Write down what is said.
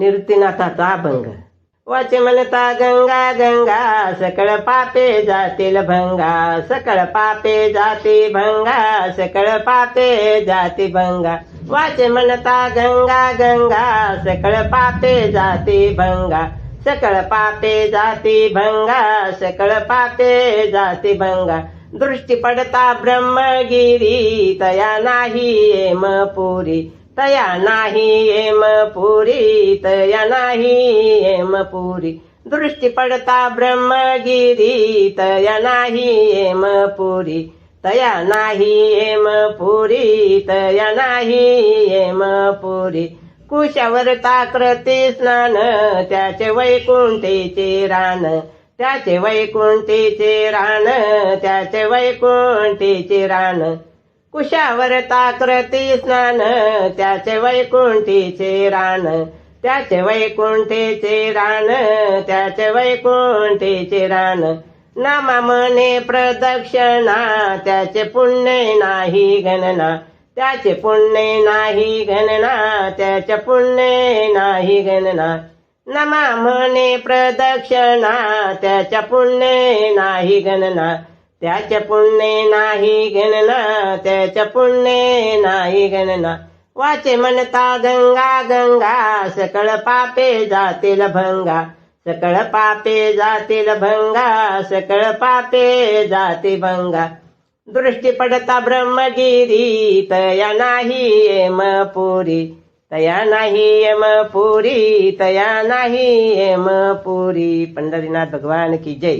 निवृत्तीनाथाचा अभंग. वाचे म्हणता गंगा गंगा सकळ पापे जातील भंगा सकळ पापे जाती भंगा सकळ पापे जाती भंगा. वाचे म्हणता गंगा गंगा सकळ पापे जाती भंगा सकळ पापे जाती भंगा सकळ पापे जाती भंगा. दृष्टी पडता ब्रह्मगिरी तया नाही म पुरी. तया नाही एम पुरी तया नाही एम पुरी. दृष्टी पडता ब्रह्मगिरी तया नाही एम पुरी. तया नाही एम पुरी तया नाही एम पुरी. कुशावरता कृती स्नान त्याचे वैकुंठेचे रान. त्याचे वैकुंठेचे रान त्याचे वैकुंठेचे रान. कुशावर ताक्रती स्नान त्याचे वैकुंठीचे रान त्याचे वैकुंठीचे रान त्याचे वैकुंठीचे रान. नामा मने प्रदक्षिणा त्याचे पुण्य नाही गणना त्याचे पुण्य नाही गणना त्याचे पुण्य नाही गणना. नमा म्हणे प्रदक्षिणा त्याच्या पुण्य नाही गणना. त्याच्या पुण्य नाही गणना त्याच्या पुण्य नाही गणना वाचे म्हणता गंगा गंगा सकळ पापे जातील भंगा. सकळ पापे जातील भंगा सकळ पापे जाती भंगा. दृष्टी पडता ब्रह्मगिरी तया नाही एम पुरी. तया नाही एम पुरी तया नाही एम पुरी. पंढरीनाथ भगवान की जय.